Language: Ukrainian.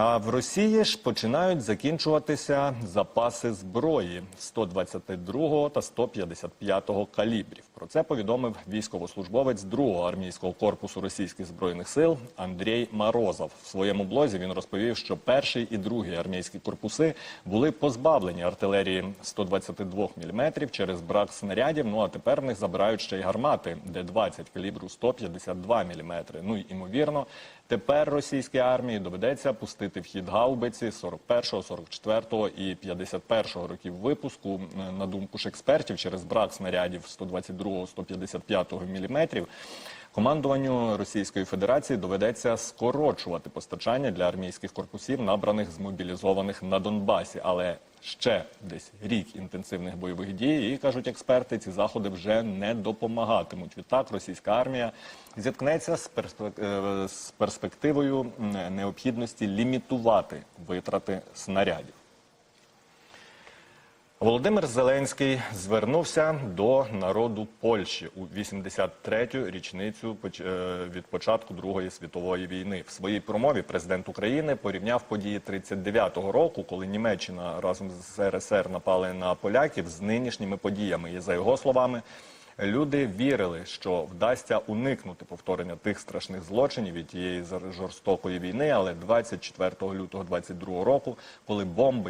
А в Росії ж починають закінчуватися запаси зброї 122 та 155 калібрів. Про це повідомив військовослужбовець 2-го армійського корпусу російських збройних сил Андрій Морозов. В своєму блозі він розповів, що перший і другий армійські корпуси були позбавлені артилерії 122 мм через брак снарядів. Ну а тепер в них забирають ще й гармати, де 20 калібру 152 мм. Ну і ймовірно, тепер російській армії доведеться пустити в вхід гаубиці 41-го, 44-го і 51-го років випуску. Е, На думку ж експертів, через брак снарядів 122-го, 155-го мм, командуванню Російської Федерації доведеться скорочувати постачання для армійських корпусів, набраних з мобілізованих на Донбасі. Але ще десь рік інтенсивних бойових дій, і кажуть експерти, ці заходи вже не допомагатимуть. Відтак, російська армія зіткнеться з перспек- е, з перспективою необхідності лімітувати витрати снарядів. Володимир Зеленський звернувся до народу Польщі у 83-ю річницю е, від початку Другої світової війни. В своїй промові президент України порівняв події 39-го року, коли Німеччина разом з СРСР напали на поляків з нинішніми подіями. І за його словами. Люди вірили, що вдасться уникнути повторення тих страшних злочинів і тієї жорстокої війни, але 24 лютого 22 року, коли бомби